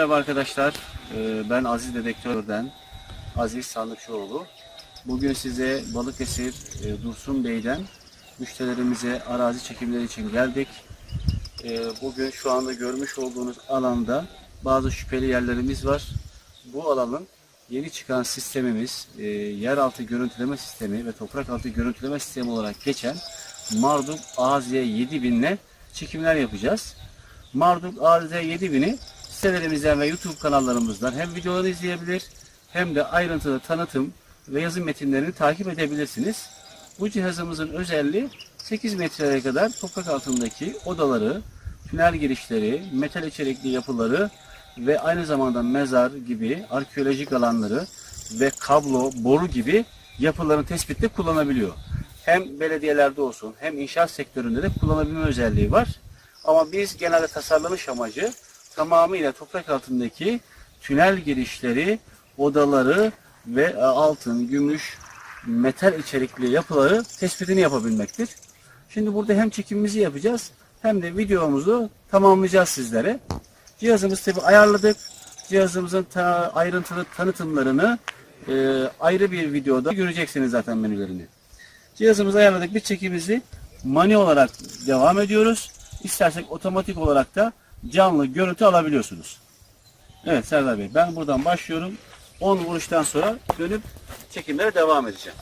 Merhaba arkadaşlar, Ee, ben Aziz Dedektör'den Aziz Sandıkçıoğlu. Bugün size Balıkesir e, Dursun Bey'den müşterilerimize arazi çekimleri için geldik. Ee, Bugün şu anda görmüş olduğunuz alanda bazı şüpheli yerlerimiz var. Bu alanın yeni çıkan sistemimiz e, yeraltı görüntüleme sistemi ve toprak altı görüntüleme sistemi olarak geçen Marduk AZ 7000 ile çekimler yapacağız. Marduk AZ 7000'i sitelerimizden ve YouTube kanallarımızdan hem videoları izleyebilir hem de ayrıntılı tanıtım ve yazı metinlerini takip edebilirsiniz. Bu cihazımızın özelliği 8 metreye kadar toprak altındaki odaları, tünel girişleri, metal içerikli yapıları ve aynı zamanda mezar gibi arkeolojik alanları ve kablo, boru gibi yapıların tespitte kullanabiliyor. Hem belediyelerde olsun hem inşaat sektöründe de kullanabilme özelliği var. Ama biz genelde tasarlanış amacı tamamıyla toprak altındaki tünel girişleri, odaları ve e, altın, gümüş, metal içerikli yapıları tespitini yapabilmektir. Şimdi burada hem çekimimizi yapacağız hem de videomuzu tamamlayacağız sizlere. Cihazımızı tabi ayarladık. Cihazımızın ta- ayrıntılı tanıtımlarını e, ayrı bir videoda göreceksiniz zaten menülerini. Cihazımızı ayarladık. Bir çekimizi mani olarak devam ediyoruz. İstersek otomatik olarak da canlı görüntü alabiliyorsunuz. Evet Serdar Bey ben buradan başlıyorum. 10 vuruştan sonra dönüp çekimlere devam edeceğim.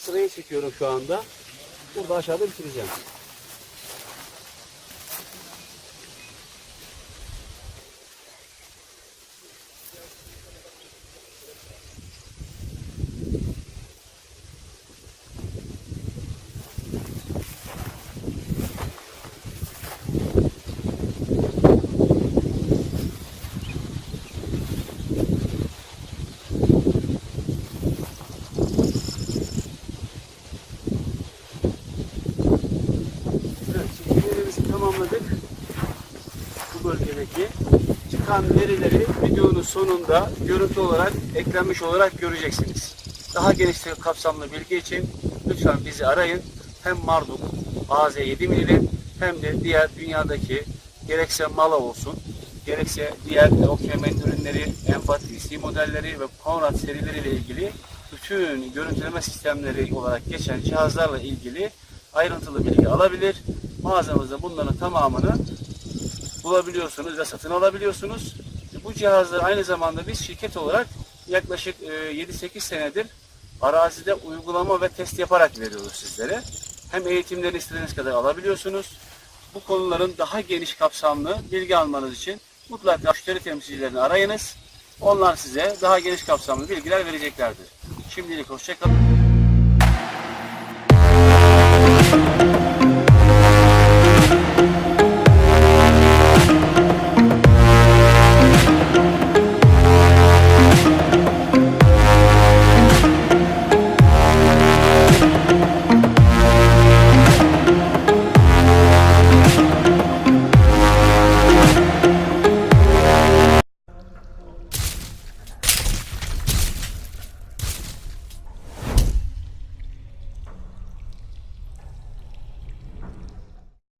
Sırayı çekiyorum şu anda. Burada aşağıda bitireceğim. Evet, çekimlerimizi tamamladık. Bu bölgedeki çıkan verileri videonun sonunda görüntü olarak eklenmiş olarak göreceksiniz. Daha geniş kapsamlı bilgi için lütfen bizi arayın. Hem Marduk AZ7 milli hem de diğer dünyadaki gerekse Mala olsun, gerekse diğer Okyamen ürünleri, Enfat PC modelleri ve Conrad serileriyle ilgili bütün görüntüleme sistemleri olarak geçen cihazlarla ilgili ayrıntılı bilgi alabilir. Mağazamızda bunların tamamını bulabiliyorsunuz ve satın alabiliyorsunuz. Bu cihazları aynı zamanda biz şirket olarak yaklaşık e, 7-8 senedir arazide uygulama ve test yaparak veriyoruz sizlere. Hem eğitimleri istediğiniz kadar alabiliyorsunuz. Bu konuların daha geniş kapsamlı bilgi almanız için mutlaka müşteri temsilcilerini arayınız. Onlar size daha geniş kapsamlı bilgiler vereceklerdir. Şimdilik hoşçakalın.